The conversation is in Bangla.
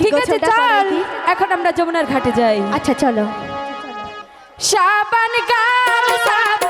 ঠিক আছে চল। এখন আমরা যমুনার ঘাটে যাই। আচ্ছা চলো। সাবান গাল সাবান